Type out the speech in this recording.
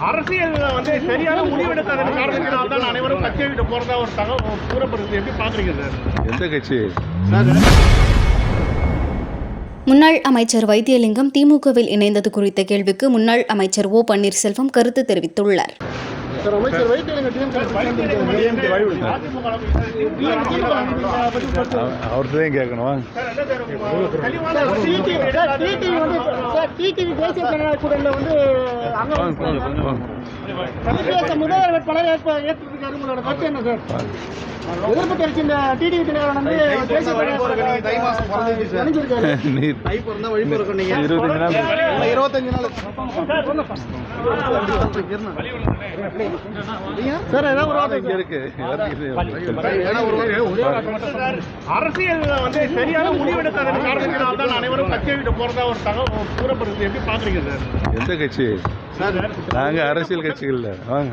அரசியல் வந்து சரியான முடிவெடுக்காத காரணத்தினால் தான் அனைவரும் கட்சியை விட்டு போறதா ஒரு தகவல் கூறப்படுது எப்படி பாக்குறீங்க சார். எந்த கட்சி? முன்னாள் அமைச்சர் வைத்தியலிங்கம் திமுகவில் இணைந்தது குறித்த கேள்விக்கு முன்னாள் அமைச்சர் ஓ பன்னீர்செல்வம் கருத்து தெரிவித்துள்ளார். சார் அமைச்சர் வைத்தியலிங்கம் அவர்கிட்ட கேட்கணும்? டிடிவி தேசிய ஜனநாயக கூட்டணியில் வந்து அங்க. தமிழக முதல்வர் வேட்பாளர் ஏற்ப ஏற்றிருக்காரு உங்களோட கருத்து என்ன சார் எதிர்ப்பு தெரிவிச்சு இந்த டிடிவி தினகரன் வந்து தேசிய இருபத்தஞ்சு நாள். சார் ஏதாவது ஒரு வார்த்தை இருக்கு. அரசியல் வந்து சரியான முடிவெடுக்காத காரணத்தினால் தான் அனைவரும் கட்சியை விட்டு போறதா ஒரு தகவல் கூறப்படுது. எப்படி பாக்குறீங்க சார்? எந்த கட்சி? நாங்க அரசியல் கட்சிகள் இல்ல. வாங்க.